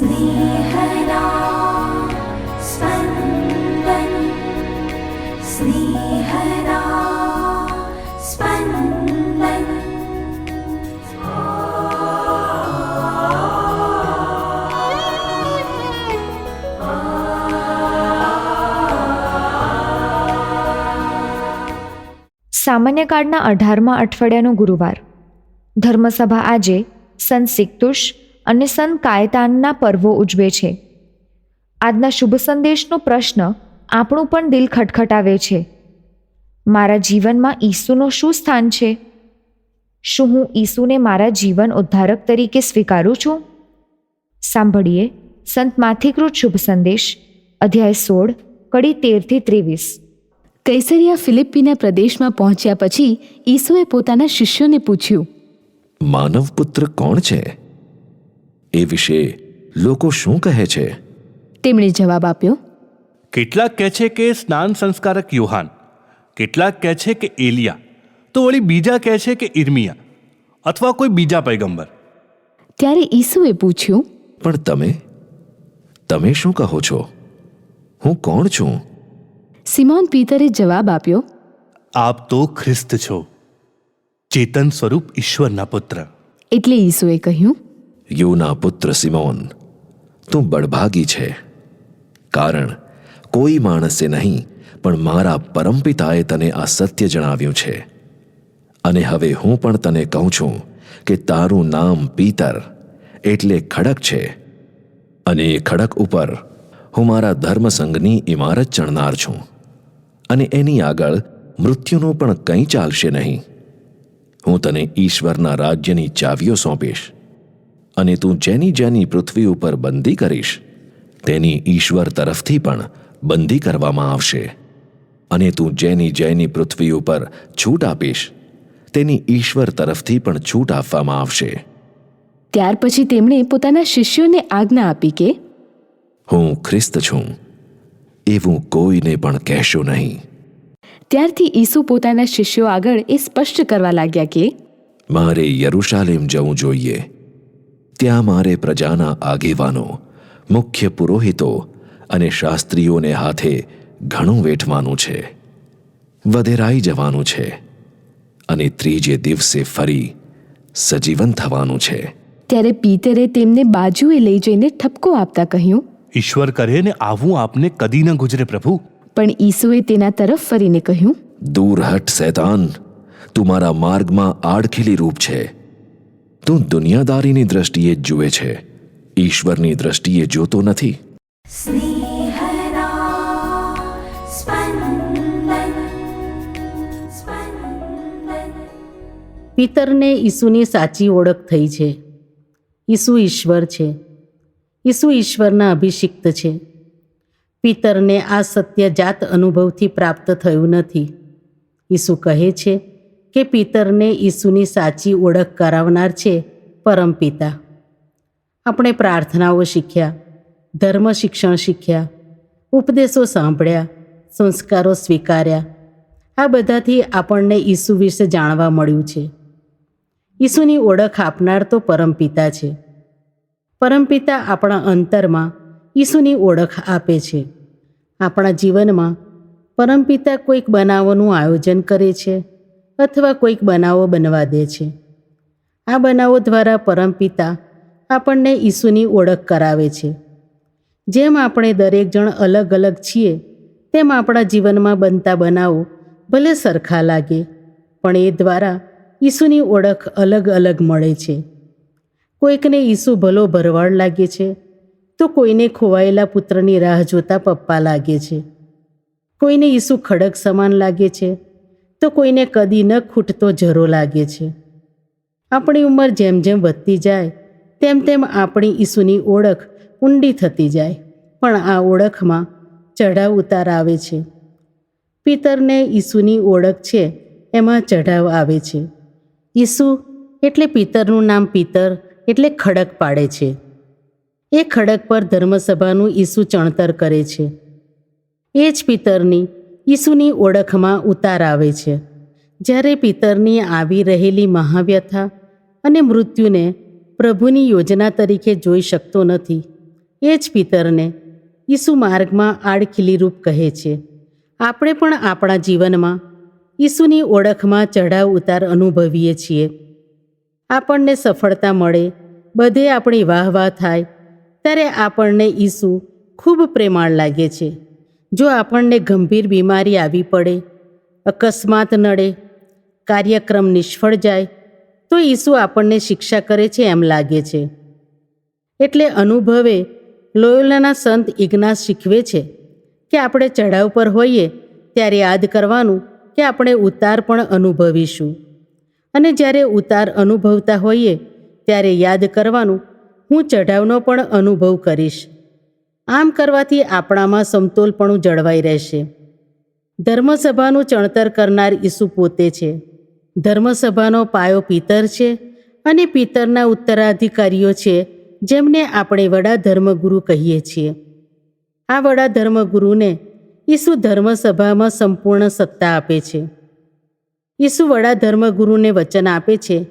स्नेहदा स्पन्दन् स्नेहदा स्पन्दन् સામાન્ય કાળના અઢારમા અઠવાડિયાનો ગુરુવાર ધર્મસભા આજે સંત સિક્તુષ અને સંત કાયતાનના પર્વો ઉજવે છે. આજના શુભ સંદેશનો પ્રશ્ન આપણું પણ દિલ ખટખટાવે છે. મારા જીવનમાં ઈસુનું શું સ્થાન છે? શું હું ઈસુને મારા જીવન ઉદ્ધારક તરીકે સ્વીકારું છું? સાંભળીએ સંત માથિકૃત શુભ સંદેશ અધ્યાય સોળ કડી તેરથી ત્રેવીસ. કૈસરિયા ફિલિપ્પીના પ્રદેશમાં પહોંચ્યા પછી ઈસુએ પોતાના શિષ્યોને પૂછ્યું માનવ પુત્ર કોણ છે? એ વિશે લોકો શું કહે છે? તેમણે જવાબ આપ્યો કેટલાક કહે છે કે સ્નાન સંસ્કારક યુહાન કેટલાક કહે છે કે એલિયા તો વળી બીજા કહે છે કે ઇર્મિયા અથવા કોઈ બીજા પૈગંબર. ત્યારે ઈસુએ પૂછ્યું પણ તમે? તમે શું કહો છો? હું કોણ છું? સિમોન પીતરે જવાબ આપ્યો આપ તો ખ્રિસ્ત છો ચેતન સ્વરૂપ ઈશ્વરના પુત્ર. એટલે ઈસુએ કહ્યું યુના પુત્ર સિમોન, તું બળભાગી છે. કારણ, કોઈ માણસે નહીં, પણ મારા પરમપિતાએ તને આ સત્ય જણાવ્યું છે. અને હવે હું પણ તને કહું છું કે તારું નામ પીતર, એટલે ખડક છે. અને એ ખડક ઉપર હું મારા ધર્મસંઘની ઇમારત ચણનાર છું. અને એની આગળ મૃત્યુનું પણ કંઈ ચાલશે નહીં. હું તને ઈશ્વરના રાજ્યની ચાવીઓ સોંપીશ. અને તું જેની જેની પૃથ્વી ઉપર બંદી કરીશ તેની ઈશ્વર તરફથી પણ બંદી કરવામાં આવશે. અને તું જેની જેની પૃથ્વી ઉપર છૂટ આપીશ તેની ઈશ્વર તરફથી પણ છૂટ આપવામાં આવશે. ત્યાર પછી તેમણે પોતાના શિષ્યોને આજ્ઞા આપી કે હું ખ્રિસ્ત છું એવું કોઈને પણ કહેશો નહીં. ત્યારથી ઈસુ પોતાના શિષ્યો આગળ એ સ્પષ્ટ કરવા લાગ્યા કે મારે યરુશાલેમ જવું જોઈએ. ત્યાં મારે પ્રજાના આગેવાનો મુખ્ય પુરોહિતો અને શાસ્ત્રીઓને હાથે ઘણું વેઠવાનું છે. વધેરાઈ જવાનું છે અને ત્રીજે દિવસે ફરી સજીવન થવાનું છે. ત્યારે પીતરે તેમને બાજુએ લઈ જઈને ઠપકો આપતા કહ્યું ઈશ્વર કરે ને આવું આપને કદી ન ગુજરે પ્રભુ. પણ ઈસુએ તેના તરફ ફરીને કહ્યું દૂર હટ શૈતાન. તું મારા માર્ગમાં આડખીલી રૂપ છે. તું દુનિયાદારીની દ્રષ્ટિએ જુએ છે. ઈશ્વરની દ્રષ્ટિએ જોતો નથી. પિતરને ઈસુની સાચી ઓળખ થઈ છે. ઈસુ ઈશ્વર છે. ઈસુ ઈશ્વરના અભિષિક્ત છે. પિતરને આ સત્ય જાત અનુભવથી પ્રાપ્ત થયું નથી. ઈસુ કહે છે કે પિતરને ઈસુની સાચી ઓળખ કરાવનાર છે પરમપિતા આપણે પ્રાર્થનાઓ શીખ્યા, ધર્મ શિક્ષણ શીખ્યા, ઉપદેશો સાંભળ્યા, સંસ્કારો સ્વીકાર્યા. આ બધાથી આપણને ઈસુ વિશે જાણવા મળ્યું છે. ઈસુની ઓળખ આપનાર તો પરમપિતા છે. પરમપિતા આપણા અંતરમાં ઈસુની ઓળખ આપે છે. આપણા જીવનમાં પરમપિતા કોઈક બનાવવાનું આયોજન કરે છે. અથવા કોઈક બનાવો બનવા દે છે. આ બનાવો દ્વારા પરમપિતા આપણને ઈસુની ઓળખ કરાવે છે. જેમ આપણે દરેક જણ અલગ અલગ છીએ, તેમ આપણા જીવનમાં બનતા બનાવો ભલે સરખા લાગે, પણ એ દ્વારા ઈસુની ઓળખ અલગ અલગ મળે છે. કોઈકને ઈસુ ભલો ભરવાડ લાગે છે, તો કોઈને ખોવાયેલા પુત્રની રાહ જોતા પપ્પા લાગે છે. કોઈને ઈસુ ખડક સમાન લાગે છે તો કોઈને કદી ન ખૂટતો જરો લાગે છે. આપણી ઉંમર જેમ જેમ વધતી જાય, તેમ તેમ આપણી ઈસુની ઓળખ ઊંડી થતી જાય, પણ આ ઓળખમાં ચઢાવ ઉતાર આવે છે. પિતરને ઈસુની ઓળખ છે, એમાં ચઢાવ આવે છે. ઈસુ એટલે પિતરનું નામ પિતર, એટલે ખડક પાડે છે. એ ખડક પર ધર્મસભાનું ઈસુ ચણતર કરે છે. એ જ પિતરની ઈસુની ઓળખમાં ઉતાર આવે છે. જ્યારે પિતરની આવી રહેલી મહાવ્યથા અને મૃત્યુને પ્રભુની યોજના તરીકે જોઈ શકતો નથી, એ જ પિતરને ઈસુ માર્ગમાં આડખીલી રૂપ કહે છે. આપણે પણ આપણા જીવનમાં ઈસુની ઓળખમાં ચઢાવ ઉતાર અનુભવીએ છીએ. આપણને સફળતા મળે, બધે આપણી વાહ વાહ થાય, ત્યારે આપણને ઈસુ ખૂબ પ્રેમાળ લાગે છે. જો આપણને ગંભીર બીમારી આવી પડે, અકસ્માત નડે, કાર્યક્રમ નિષ્ફળ જાય, તો ઈસુ આપણને શિક્ષા કરે છે એમ લાગે છે. એટલે અનુભવે લોયોલાના સંત ઇગ્નાસ શીખવે છે કે આપણે ચઢાવ પર હોઈએ ત્યારે યાદ કરવાનું કે આપણે ઉતાર પણ અનુભવીશું. અને જ્યારે ઉતાર અનુભવતા હોઈએ ત્યારે યાદ કરવાનું, હું ચઢાવનો પણ અનુભવ કરીશ. આમ કરવાથી આપણામાં સમતોલપણું જળવાઈ રહેશે. ધર્મસભાનું ચણતર કરનાર ઈસુ પોતે છે. ધર્મસભાનો પાયો પિતર છે અને પિતરના ઉત્તરાધિકારીઓ છે, જેમને આપણે વડા ધર્મગુરુ કહીએ છીએ. આ વડા ધર્મગુરુને ઈસુ ધર્મસભામાં સંપૂર્ણ સત્તા આપે છે. ઈસુ વડા ધર્મગુરુને વચન આપે છે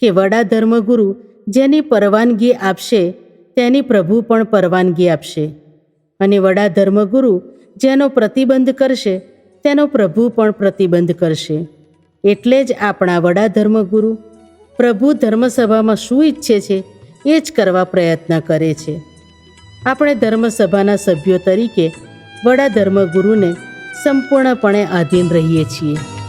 કે વડા ધર્મગુરુ જેની પરવાનગી આપશે, તેની પ્રભુ પણ પરવાનગી આપશે. અને વડા ધર્મગુરુ જેનો પ્રતિબંધ કરશે, તેનો પ્રભુ પણ પ્રતિબંધ કરશે. એટલે જ આપણા વડા ધર્મગુરુ પ્રભુ ધર્મસભામાં શું ઈચ્છે છે, એ જ કરવા પ્રયત્ન કરે છે. આપણે ધર્મસભાના સભ્યો તરીકે વડા ધર્મગુરુને સંપૂર્ણપણે આધીન રહીએ છીએ.